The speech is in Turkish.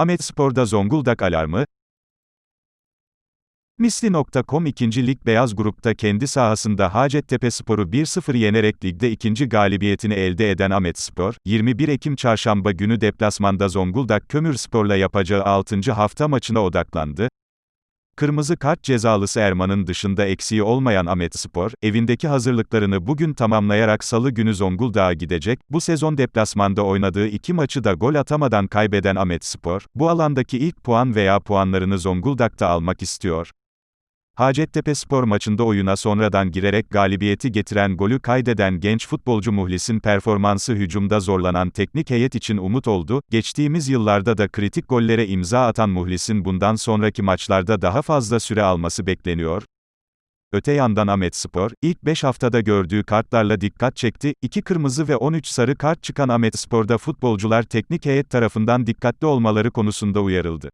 Ahmet Spor'da Zonguldak alarmı, Misli.com 2. Lig Beyaz Grup'ta kendi sahasında Hacettepe Spor'u 1-0 yenerek ligde ikinci galibiyetini elde eden Ahmet Spor, 21 Ekim Çarşamba günü deplasmanda Zonguldak Kömürspor'la yapacağı 6. hafta maçına odaklandı. Kırmızı kart cezalısı Erman'ın dışında eksiği olmayan Ahmet Spor, evindeki hazırlıklarını bugün tamamlayarak salı günü Zonguldak'a gidecek, bu sezon deplasmanda oynadığı iki maçı da gol atamadan kaybeden Ahmet Spor, bu alandaki ilk puan veya puanlarını Zonguldak'ta almak istiyor. Hacettepe Spor maçında oyuna sonradan girerek galibiyeti getiren golü kaydeden genç futbolcu Muhlis'in performansı hücumda zorlanan teknik heyet için umut oldu. Geçtiğimiz yıllarda da kritik gollere imza atan Muhlis'in bundan sonraki maçlarda daha fazla süre alması bekleniyor. Öte yandan Ahmet Spor, ilk 5 haftada gördüğü kartlarla dikkat çekti. 2 kırmızı ve 13 sarı kart çıkan Ahmet Spor'da futbolcular teknik heyet tarafından dikkatli olmaları konusunda uyarıldı.